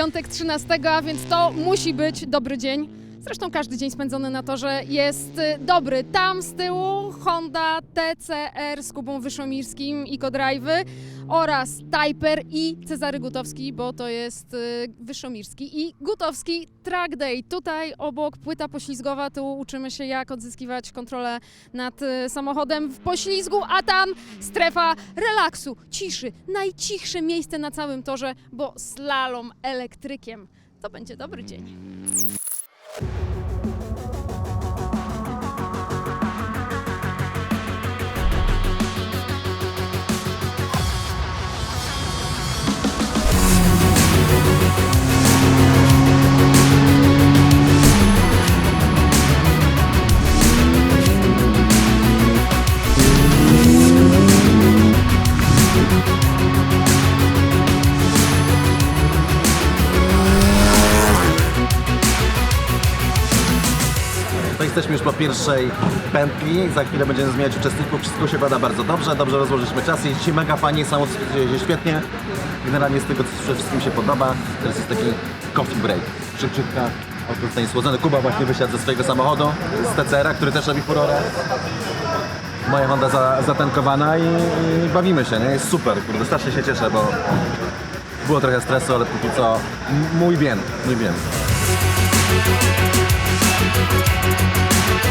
piątek 13, a więc to musi być dobry dzień. Zresztą każdy dzień spędzony na torze jest y, dobry. Tam z tyłu Honda TCR z Kubą Wyszomirskim i Drive'y oraz Typer i Cezary Gutowski, bo to jest y, Wyszomirski i Gutowski Track Day. Tutaj obok płyta poślizgowa, tu uczymy się jak odzyskiwać kontrolę nad y, samochodem w poślizgu, a tam strefa relaksu, ciszy, najcichsze miejsce na całym torze, bo slalom elektrykiem. To będzie dobry dzień. Pierwszej pętli, za chwilę będziemy zmieniać uczestników, wszystko się pada bardzo dobrze, dobrze rozłożyliśmy czasy, jeździ mega fajnie, samo jeździ świetnie. Generalnie z tego co przede wszystkim się podoba, teraz jest taki coffee break, szybciutka, okrutnie słodzony. Kuba właśnie wysiadł ze swojego samochodu, z TCR-a, który też robi furorę. Moja Honda za, zatankowana i, i bawimy się, nie? Jest super, kurde, strasznie się cieszę, bo było trochę stresu, ale póki co mój bien, mój bien.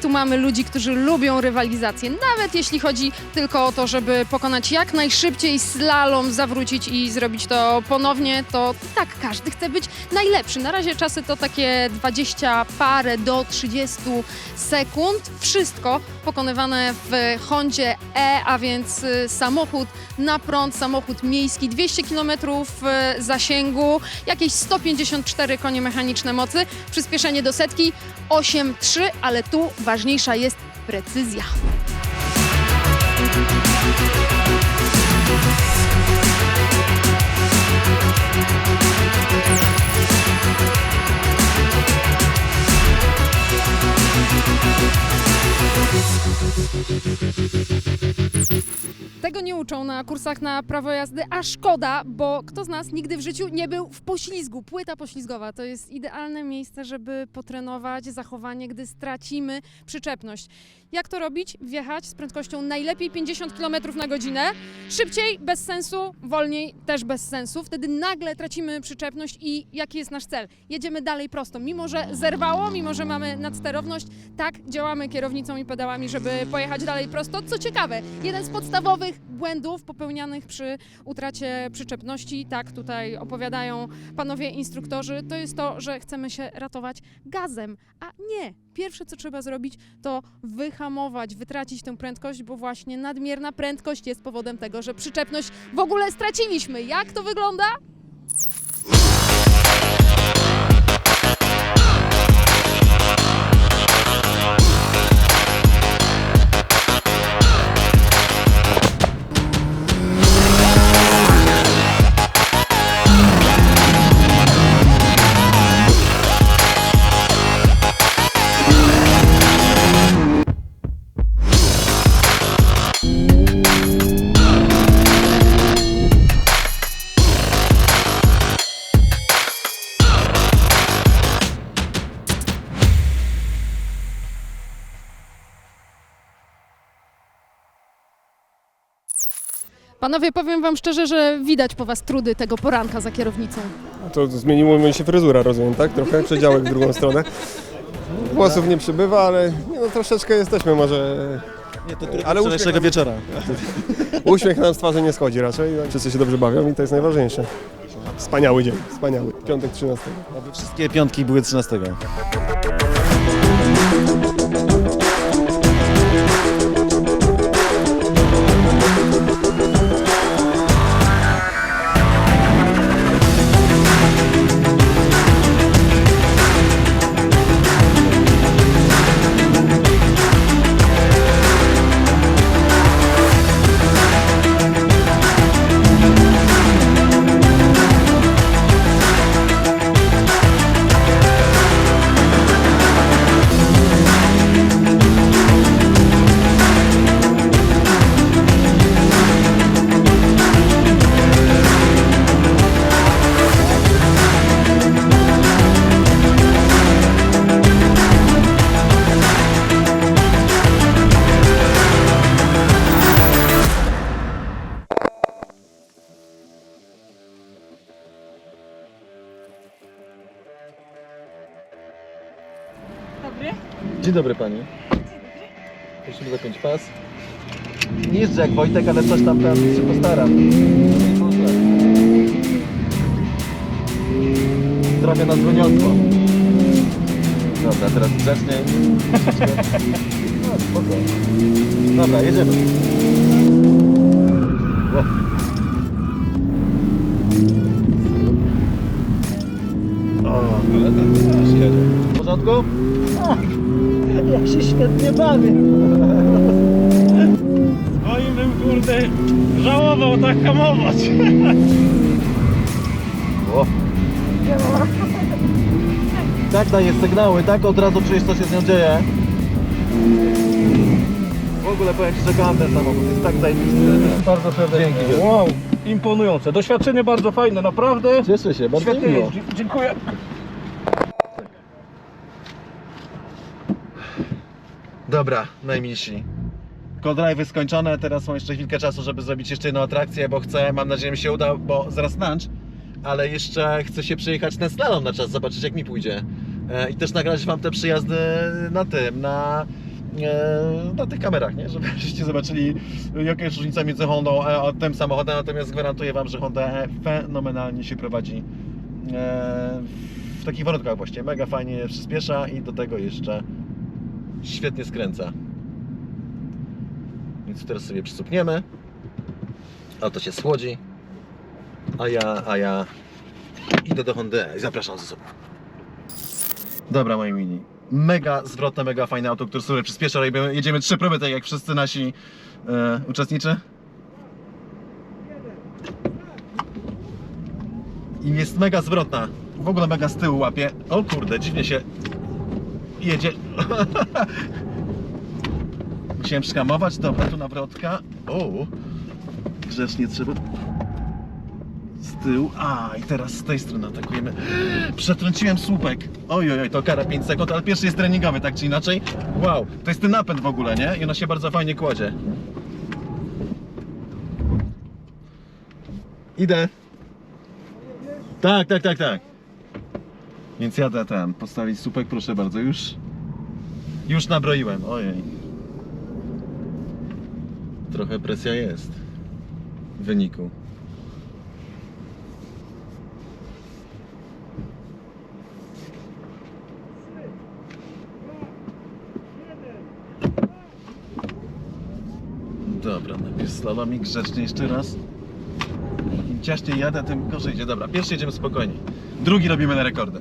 Tu mamy ludzi, którzy lubią rywalizację, nawet jeśli chodzi tylko o to, żeby pokonać jak najszybciej slalom, zawrócić i zrobić to ponownie, to tak, każdy chce być najlepszy. Na razie czasy to takie 20 parę do 30 sekund. Wszystko pokonywane w Hondzie E, a więc y, samochód na prąd, samochód miejski, 200 km zasięgu, jakieś 154 konie mechaniczne mocy, przyspieszenie do setki 8,3, ale tu ważniejsza jest precyzja. Tego nie uczą na kursach na prawo jazdy, a szkoda, bo kto z nas nigdy w życiu nie był w poślizgu. Płyta poślizgowa to jest idealne miejsce, żeby potrenować zachowanie, gdy stracimy przyczepność. Jak to robić? Wjechać z prędkością najlepiej 50 km na godzinę. Szybciej bez sensu, wolniej też bez sensu. Wtedy nagle tracimy przyczepność i jaki jest nasz cel? Jedziemy dalej prosto. Mimo, że zerwało, mimo, że mamy nadsterowność, tak działamy kierownicą i pedałami, żeby pojechać dalej prosto. Co ciekawe, jeden z podstawowych błędów popełnianych przy utracie przyczepności, tak tutaj opowiadają panowie instruktorzy, to jest to, że chcemy się ratować gazem, a nie. Pierwsze, co trzeba zrobić, to wyhamować, wytracić tę prędkość, bo właśnie nadmierna prędkość jest powodem tego, że przyczepność w ogóle straciliśmy. Jak to wygląda? Panowie, powiem wam szczerze, że widać po was trudy tego poranka za kierownicą. No To zmieniło mi się fryzura, rozumiem, tak? Trochę przedziałek w drugą stronę. Włosów nie przybywa, ale nie, no, troszeczkę jesteśmy może... Nie, to Ale uśmiech- wieczora. Uśmiech nam z twarzy nie schodzi raczej. Wszyscy się dobrze bawią i to jest najważniejsze. Wspaniały dzień, wspaniały. Piątek 13. Oby wszystkie piątki były 13. Dzień dobry pani. Prosimy zapiąć pas. Nie jeżdżę jak Wojtek, ale coś tam, tam się postaram. Zdrowie na dzwoniątko. Dobra, teraz grzecznie. No, spoko. Dobra, jedziemy. O. Ale tak też jedzie. Porządku? Ja się świetnie bawię. Swoim bym kurde żałował tak hamować. O. Tak daje sygnały, tak od razu czujesz co się z nią dzieje. W ogóle powiem Ci, że kocham ten samochód, jest tak zajebisty. Bardzo serdecznie. Dzięki. Wow, imponujące. Doświadczenie bardzo fajne, naprawdę. Cieszę się, bardzo Świetnie miło. jest. Dzie- Dziękuję. Dobra, najmilsi. Kodrive skończone, teraz mam jeszcze chwilkę czasu, żeby zrobić jeszcze jedną atrakcję, bo chcę, mam nadzieję, że mi się uda, bo zaraz lunch, ale jeszcze chcę się przejechać ten slalom na czas, zobaczyć jak mi pójdzie. E, I też nagrać Wam te przyjazdy na tym, na, e, na tych kamerach, nie? Żebyście zobaczyli jaka jest różnica między Hondą a tym samochodem, natomiast gwarantuję Wam, że Honda E fenomenalnie się prowadzi e, w takich warunkach właśnie, mega fajnie przyspiesza i do tego jeszcze świetnie skręca. Więc teraz sobie przysupniemy. A to się słodzi. A ja, a ja idę do Hondy i zapraszam ze sobą. Dobra, moi mini. Mega zwrotne, mega fajne auto, które sobie przyspiesza. Jedziemy trzy próby, tak jak wszyscy nasi e, uczestniczy. I jest mega zwrotna. W ogóle mega z tyłu łapie. O kurde, dziwnie się jedzie. Musiałem przyhamować. Dobra, tu nawrotka. O, grzecznie trzeba. Z tyłu. A, i teraz z tej strony atakujemy. Przetrąciłem słupek. Oj, oj, oj, to kara 5 sekund, ale pierwszy jest treningowy, tak czy inaczej. Wow, to jest ten napęd w ogóle, nie? I ona się bardzo fajnie kładzie. Idę. Tak, tak, tak, tak. Więc jadę ten, postawić słupek, proszę bardzo, już już nabroiłem, ojej. Trochę presja jest w wyniku. Dobra, najpierw slalomik grzecznie jeszcze raz. Im ciaśniej jadę, tym gorzej idzie. Dobra, pierwszy jedziemy spokojnie. Drugi robimy na rekordy.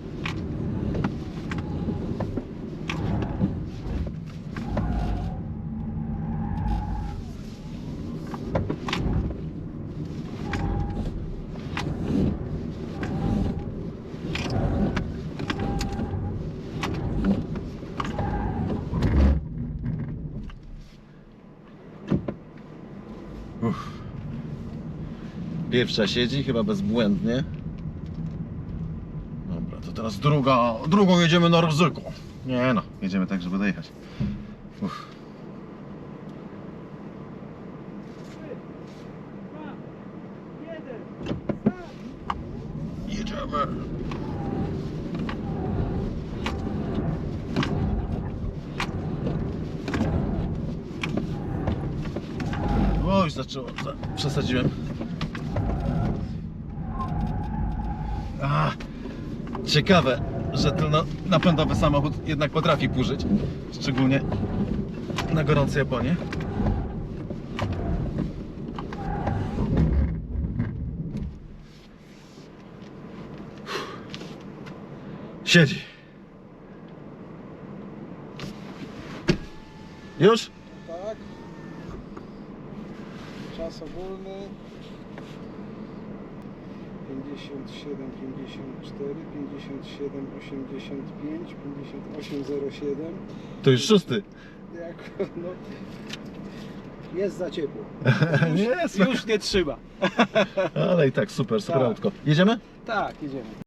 Pierwsza siedzi, chyba bezbłędnie. Dobra, to teraz druga, drugą jedziemy na ryzyko. Nie no, jedziemy tak, żeby dojechać. Uff. Jedziemy. Oj, zaczęło, za, przesadziłem. A, ciekawe, że tylno napędowy samochód jednak potrafi burzyć, szczególnie na gorącej Japonii. Siedzi. Już? Tak. Czas ogólny 57, 54, 57, 85, 58, 07. To już szósty. Jak, no, jest za ciepło. Nie, słuchaj. Już nie trzeba. Ale i tak, super, super Tak. autko. Jedziemy? Tak, idziemy.